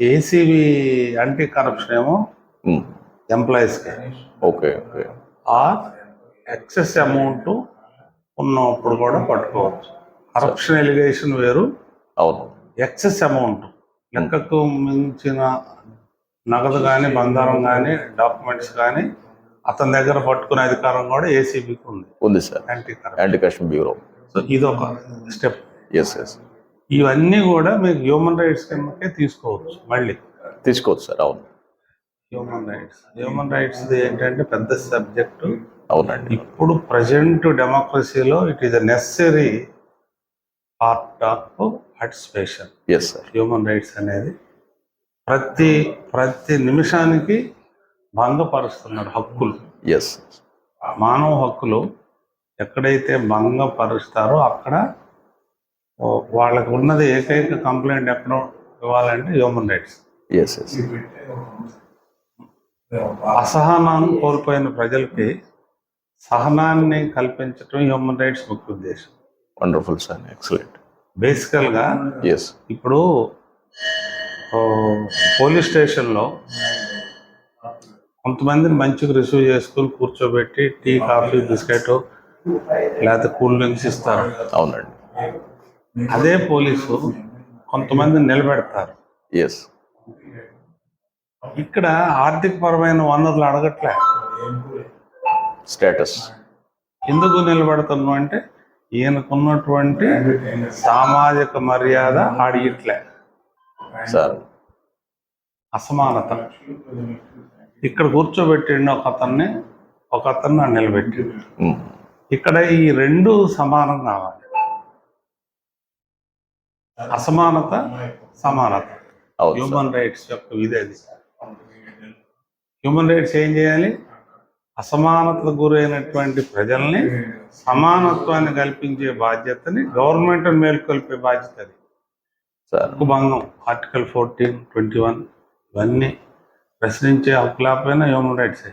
ACB anti corruption ఏమో ఎంప్లాయీస్కి okay okay or excess amount ఉన్నప్పుడు కూడా పట్టుకోవచ్చు. కరప్షన్ ఎలిగేషన్ వేరు. అవును. ఎక్సెస్ అమౌంట్ లెక్కకు మించిన నగదు కానీ బంగారం కానీ డాక్యుమెంట్స్ కానీ అతని దగ్గర పట్టుకునే అధికారం కూడా ఏసీబీకి ఉంది. ఉంది sir anti corruption bureau so ఇదొక స్టెప్ ఎస్ ఎస్ ఇవన్నీ కూడా మీకు హ్యూమన్ రైట్స్ కిందకే తీసుకోవచ్చు మళ్ళీ. తీసుకోవచ్చు సార్ అవును. హ్యూమన్ రైట్స్ హ్యూమన్ రైట్స్ ఏంటంటే పెద్ద సబ్జెక్టు అవునండి. ఇప్పుడు ప్రజెంట్ డెమోక్రసీలో it is a necessary part of participation yes sir human rights అనేది ప్రతి ప్రతి నిమిషానికి భంగపరుస్తున్నారు హక్కులు. ఎస్ మానవ హక్కులు ఎక్కడైతే భంగపరుస్తారో అక్కడ వాళ్ళకు ఉన్నది ఏకైక కంప్లైంట్ ఎక్కడ ఇవ్వాలంటే హ్యూమన్ రైట్స్ అసహనాన్ని కోల్పోయిన ప్రజలకి సహనాన్ని కల్పించడం హ్యూమన్ రైట్స్ ముఖ్య ఉద్దేశం. వండర్ఫుల్ సార్ ఎక్సలెంట్ బేసికల్గా ఎస్ ఇప్పుడు పోలీస్ స్టేషన్లో కొంతమందిని మంచిగా రిసీవ్ చేసుకుని కూర్చోబెట్టి టీ కాఫీ బిస్కెట్ లేకపోతే కూల్ డ్రింక్స్ ఇస్తారు. అవునండి. అదే పోలీసు కొంతమందిని నిలబెడతారు. ఎస్ ఇక్కడ ఆర్థిక పరమైన వనరులు అడగట్లే. స్టేటస్ ఎందుకు నిలబెడుతున్నాం అంటే ఈయనకున్నటువంటి సామాజిక మర్యాద అడిగిట్లే. సార్ అసమానత. ఇక్కడ కూర్చోబెట్టిండు ఒక అతన్ని ఒక అతన్ని నిలబెట్టిండు. ఉమ్, ఇక్కడ ఈ రెండు సమానం కావాలి. అసమానత సమానత. హ్యూమన్ రైట్స్ యొక్క విధేది హ్యూమన్ రైట్స్ ఏం చేయాలి? అసమానతకు గురైనటువంటి ప్రజల్ని సమానత్వాన్ని కల్పించే బాధ్యతని గవర్నమెంట్ మేల్కొల్పే బాధ్యత అది. భంగం ఆర్టికల్ ఫోర్టీన్ ట్వంటీ వన్ ఇవన్నీ ప్రశ్నించే హక్కు లేకపోయినా హ్యూమన్ రైట్సే